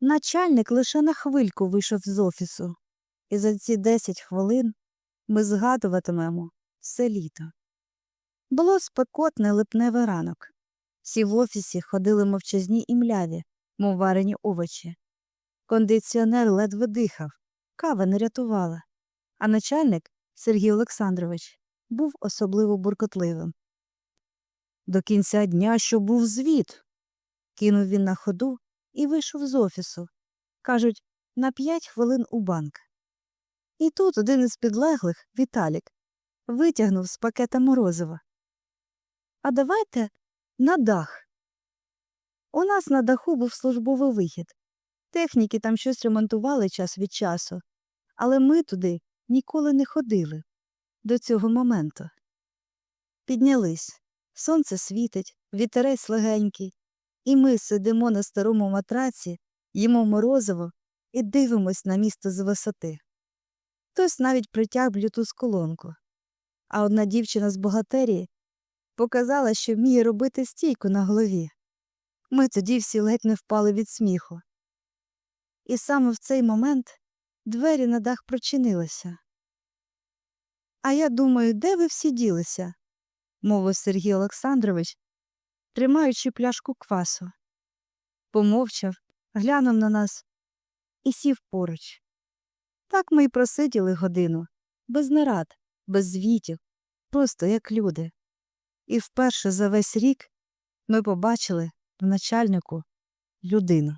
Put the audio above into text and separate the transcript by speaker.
Speaker 1: Начальник лише на хвильку вийшов з офісу, і за ці 10 хвилин ми згадуватимемо все літо. Було спекотне липневий ранок. Всі в офісі ходили мовчазні і мляві, мов варені овочі. Кондиціонер ледве дихав, кава не рятувала, а начальник Сергій Олександрович був особливо буркотливим. До кінця дня, що був звіт, кинув він на ходу і вийшов з офісу. Кажуть, на п'ять хвилин у банк. І тут один із підлеглих, Віталік, витягнув з пакета морозива. А давайте на дах. У нас на даху був службовий вихід. Техніки там щось ремонтували час від часу, але ми туди ніколи не ходили до цього моменту. Піднялись. Сонце світить, вітерець легенький, і ми сидимо на старому матраці, їмо морозиво і дивимось на місто з висоти. Хтось навіть притяг блютуз колонку. А одна дівчина з бухгалтерії показала, що вміє робити стійку на голові. Ми тоді всі ледь не впали від сміху. І саме в цей момент двері на дах прочинилися. А я думаю, де ви всі ділися? мовив Сергій Олександрович, тримаючи пляшку квасу. Помовчав, глянув на нас і сів поруч. Так ми й просиділи годину, без нарад, без звітів, просто як люди. І вперше за весь рік ми побачили в начальнику людину.